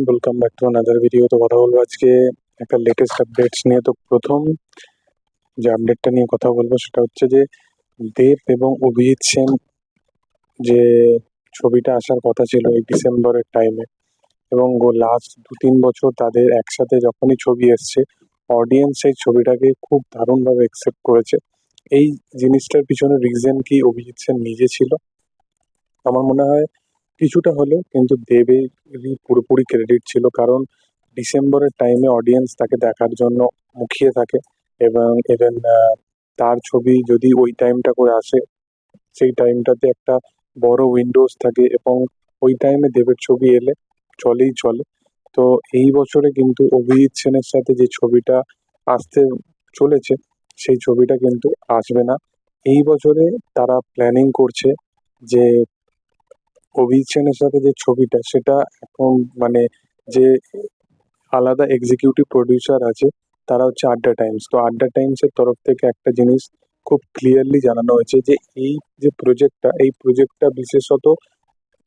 Everyone welcome back to another video তো কথা বলব আজকে একটা লেটেস্ট আপডেটস নিয়ে। তো প্রথম যে আপডেটটা নিয়ে কথা বলব সেটা হচ্ছে যে দেব এবং অভিজিৎ সেন যে ছবিটা আসার কথা ছিল এই ডিসেম্বরের টাইমে এবং লাস্ট দু তিন বছর তাদের একসাথে যখনই ছবি এসছে অডিয়েন্স সেই ছবিটাকে খুব দারুণভাবে অ্যাকসেপ্ট করেছে। এই জিনিসটার পিছনে রিজন কি অভিজিৎ সেন নিজে ছিল? আমার মনে হয় কিছুটা হলেও কিন্তু দেবেরই পুরোপুরি ক্রেডিট ছিল, কারণ ডিসেম্বরের টাইমে অডিয়েন্স তাকে দেখার জন্য মুখিয়ে থাকে এবং ইভেন তার ছবি যদি ওই টাইমটা করে আসে, সেই টাইমটাতে একটা বড় উইন্ডোজ থাকে এবং ওই টাইমে দেবের ছবি এলে চলেই চলে। তো এই বছরে কিন্তু অভিজিৎ সেনের সাথে যে ছবিটা আসতে চলেছে, সেই ছবিটা কিন্তু আসবে না। এই বছরে তারা প্ল্যানিং করছে যে অভিজিৎ সেনের সাথে যে ছবিটা, সেটা এখন মানে যে আলাদা এক্সিকিউটিভ প্রডিউসার আছে, তারা হচ্ছে আড্ডা টাইমস। তো আড্ডা টাইমসের তরফ থেকে একটা জিনিস খুব ক্লিয়ারলি জানানো হয়েছে যে এই যে প্রজেক্টটা এই প্রজেক্টটা বিশেষত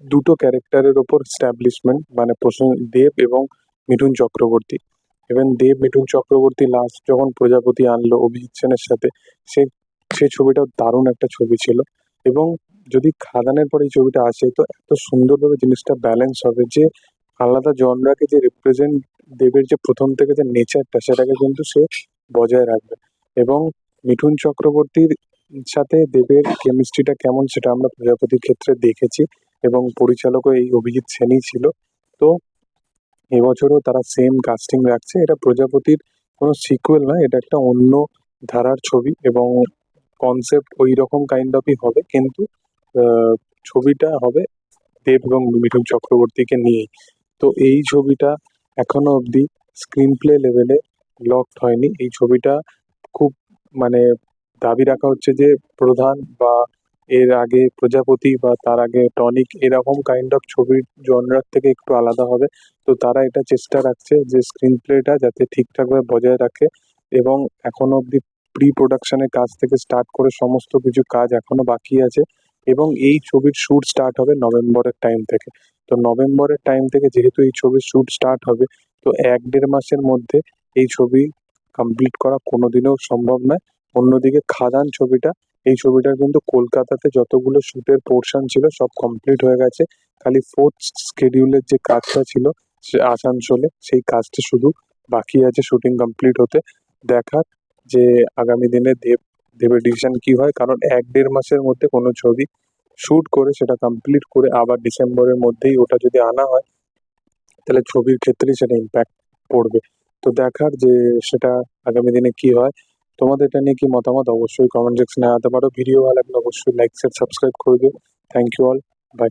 দুটো ক্যারেক্টারের ওপর স্ট্যাবলিশমেন্ট মানে প্রসেন দেব এবং মিঠুন চক্রবর্তী। এবং দেব, মিঠুন চক্রবর্তী লাস্ট যখন প্রজাপতি আনলো অভিজিৎ সেনের সাথে, সে সেই ছবিটা দারুণ একটা ছবি ছিল। এবং যদি খাদানের পরে এই ছবিটা আসে, তো এত সুন্দরভাবে জিনিসটা ব্যালেন্স হবে যে আলাদা জনরাকে যে রিপ্রেজেন্ট দেবের যে প্রথম থেকে যে নেচারটা সেটাকে কিন্তু সে বজায় রাখবে। এবং মিঠুন চক্রবর্তীর সাথে দেবের কেমিস্ট্রিটা কেমন সেটা আমরা প্রজাপতির ক্ষেত্রে দেখেছি এবং পরিচালকও এই অভিজিৎ সেনই ছিল। তো এবছরও তারা সেম কাস্টিং রাখছে। এটা প্রজাপতির কোনো সিকুয়েল নয়, এটা একটা অন্য ধারার ছবি এবং কনসেপ্ট ওই রকম কাইন্ড অফই হবে। কিন্তু ছবিটা হবে দেব এবং মিঠুন চক্রবর্তীকে নিয়েই। তো এই ছবিটা এখনও অবধি স্ক্রিন প্লে লেভেলে লকড হয়নি। এই ছবিটা খুব মানে দাবি রাখা হচ্ছে যে প্রধান বা এর আগে প্রজাপতি বা তার আগে টনিক এরকম কাইন্ড অফ ছবির জনরার থেকে একটু আলাদা হবে। তো তারা এটা চেষ্টা রাখছে যে স্ক্রিন প্লেটা যাতে ঠিকঠাকভাবে বজায় রাখে এবং এখনও অবধি প্রি প্রোডাকশনের কাজ থেকে স্টার্ট করে সমস্ত কিছু কাজ এখনও বাকি আছে। এবং এই ছবির শ্যুট স্টার্ট হবে নভেম্বরের টাইম থেকে। তো নভেম্বরের টাইম থেকে যেহেতু এই ছবির শ্যুট স্টার্ট হবে, তো এক দেড় মাসের মধ্যে এই ছবি কমপ্লিট করা কোনোদিনও সম্ভব নয়। অন্যদিকে খাদান ছবিটা, এই ছবিটার কিন্তু কলকাতাতে যতগুলো শ্যুটের পোর্শন ছিল সব কমপ্লিট হয়ে গেছে। খালি ফোর্থ স্কেডিউলের যে কাজটা ছিল আসানসোলে, সেই কাজটা শুধু বাকি আছে শুটিং কমপ্লিট হতে। দেখার যে আগামী দিনে দেব দেবের ডিসিশন কি হয়? কারণ এক দেড় মাসের মধ্যে কোনো ছবি শ্যুট করে সেটা কমপ্লিট করে আবার ডিসেম্বরের মধ্যেই ওটা যদি আনা হয়, তাহলে ছবির ক্ষেত্রেই সেটা ইম্প্যাক্ট পড়বে। তো দেখার যে সেটা আগামী দিনে কি হয়? তোমাদের এটা নিয়ে কি মতামত? অবশ্যই কমেন্ট সেকশনে আনাতে পারো। ভিডিও ভালো লাগলে অবশ্যই লাইক শেয়ার সাবস্ক্রাইব করে দিও। Thank you all by